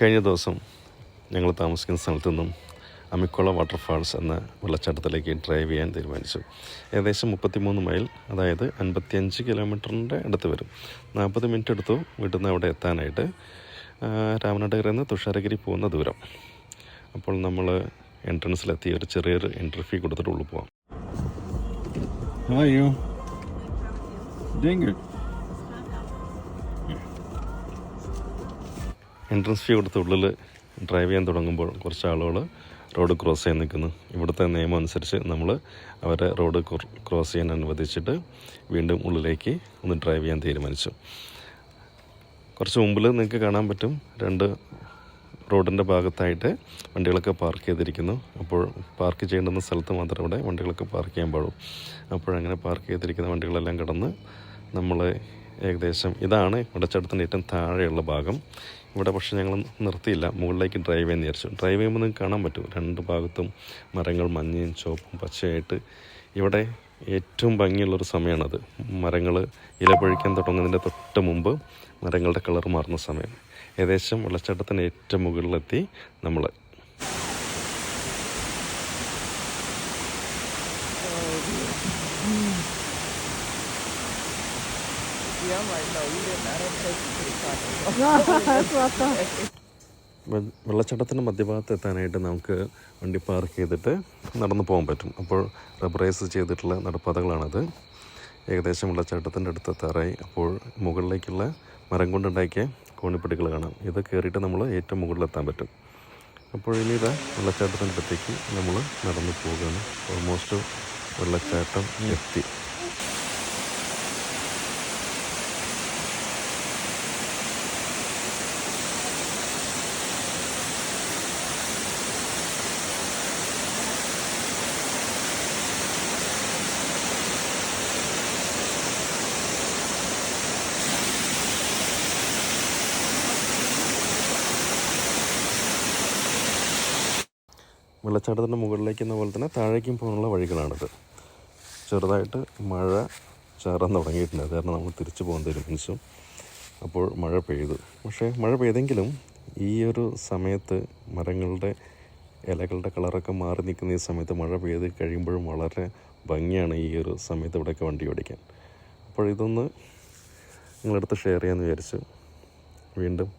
കഴിഞ്ഞ ദിവസം ഞങ്ങൾ താമസിക്കുന്ന സ്ഥലത്തു നിന്നും അമിക്കോള വാട്ടർഫാൾസ് എന്ന വെള്ളച്ചാട്ടത്തിലേക്ക് ഡ്രൈവ് ചെയ്യാൻ തീരുമാനിച്ചു. ഏകദേശം മുപ്പത്തിമൂന്ന് മൈൽ അതായത് അൻപത്തിയഞ്ച് കിലോമീറ്ററിന്റെ അടുത്ത് വരും. നാൽപ്പത് മിനിറ്റ് എടുത്തു വീട്ടിൽ നിന്ന് അവിടെ എത്താനായിട്ട് രാമനാട്ടുകരയിൽ നിന്ന് തുഷാരഗിരി പോകുന്ന ദൂരം. അപ്പോൾ നമ്മൾ എൻട്രൻസിലെത്തി ഒരു ചെറിയൊരു എൻട്രി ഫീ കൊടുത്തിട്ട് ഉള്ളിൽ പോവാം. How are. എൻട്രൻസ് ഫീ കൊടുത്ത് ഉള്ളിൽ ഡ്രൈവ് ചെയ്യാൻ തുടങ്ങുമ്പോൾ കുറച്ച് ആളുകൾ റോഡ് ക്രോസ് ചെയ്യാൻ നിൽക്കുന്നു. ഇവിടുത്തെ നിയമം അനുസരിച്ച് നമ്മൾ അവരെ റോഡ് ക്രോസ് ചെയ്യാൻ അനുവദിച്ചിട്ട് വീണ്ടും ഉള്ളിലേക്ക് ഒന്ന് ഡ്രൈവ് ചെയ്യാൻ തീരുമാനിച്ചു. കുറച്ച് മുമ്പിൽ നിങ്ങൾക്ക് കാണാൻ പറ്റും രണ്ട് റോഡിന്റെ ഭാഗത്തായിട്ട് വണ്ടികളൊക്കെ പാർക്ക് ചെയ്തിരിക്കുന്നു. അപ്പോൾ പാർക്ക് ചെയ്യേണ്ടുന്ന സ്ഥലത്ത് മാത്രം ഇവിടെ വണ്ടികളൊക്കെ പാർക്ക് ചെയ്യാൻ പാടും. അപ്പോഴങ്ങനെ പാർക്ക് ചെയ്തിരിക്കുന്ന വണ്ടികളെല്ലാം കടന്ന് നമ്മൾ ഏകദേശം ഇതാണ് വെള്ളച്ചാട്ടത്തിന്റെ ഏറ്റവും താഴെയുള്ള ഭാഗം. ഇവിടെ പക്ഷേ ഞങ്ങൾ നിർത്തിയില്ല. മുകളിലേക്ക് ഡ്രൈവ് ചെയ്യാൻ വിചാരിച്ചു. ഡ്രൈവ് ചെയ്യുമ്പോൾ നിങ്ങൾക്ക് കാണാൻ പറ്റും. രണ്ട് ഭാഗത്തും മരങ്ങൾ മഞ്ഞയും ചുവപ്പും പച്ചയായിട്ട് ഇവിടെ ഏറ്റവും ഭംഗിയുള്ളൊരു സമയമാണത്. മരങ്ങൾ ഇല പൊഴിക്കാൻ തുടങ്ങുന്നതിന്റെ തൊട്ട് മുമ്പ് മരങ്ങളുടെ കളർ മാറുന്ന സമയം. ഏകദേശം വെള്ളച്ചാട്ടത്തിന് ഏറ്റവും മുകളിലെത്തി നമ്മൾ. വെ- വെള്ളച്ചാട്ടത്തിന്റെ മധ്യഭാഗത്ത് എത്താനായിട്ട് നമുക്ക് വണ്ടി പാർക്ക് ചെയ്തിട്ട് നടന്നു പോകാൻ പറ്റും. അപ്പോൾ റബ്ബറൈസ് ചെയ്തിട്ടുള്ള നടപ്പാതകളാണത്. ഏകദേശം വെള്ളച്ചാട്ടത്തിന്റെ അടുത്ത് എത്താറായി. അപ്പോൾ മുകളിലേക്കുള്ള മരം കൊണ്ടുണ്ടാക്കിയ കോണിപ്പടികൾ കാണാം. ഇത് കയറിയിട്ട് നമ്മൾ ഏറ്റവും മുകളിലെത്താൻ പറ്റും. അപ്പോൾ ഇനി ഇതാ വെള്ളച്ചാട്ടത്തിന്റെ അടുത്തേക്ക് നമ്മൾ നടന്നു പോവുകയാണ്. ഓൾമോസ്റ്റ് വെള്ളച്ചാട്ടം എത്തി. വെള്ളച്ചാട്ടത്തിന്റെ മുകളിലേക്ക് എന്ന പോലെ തന്നെ താഴേക്കും പോകാനുള്ള വഴികളാണിത്. ചെറുതായിട്ട് മഴ ചാറാൻ തുടങ്ങിയിട്ടുണ്ട്. കാരണം നമ്മൾ തിരിച്ചു പോകാൻ തീരുമാനിച്ചു അപ്പോൾ മഴ പെയ്തു. പക്ഷേ മഴ പെയ്തെങ്കിലും ഈ ഒരു സമയത്ത് മരങ്ങളുടെ ഇലകളുടെ കളറൊക്കെ മാറി നിൽക്കുന്ന ഈ സമയത്ത് മഴ പെയ്ത് കഴിയുമ്പോഴും വളരെ ഭംഗിയാണ് ഈ ഒരു സമയത്ത് ഇവിടെയൊക്കെ വണ്ടി ഓടിക്കാൻ. അപ്പോൾ ഇതൊന്ന് നിങ്ങളടുത്ത് ഷെയർ ചെയ്യാമെന്ന് വിചാരിച്ചു വീണ്ടും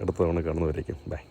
അടുത്ത തവണ കാണുന്നവരേക്കും. ബൈ.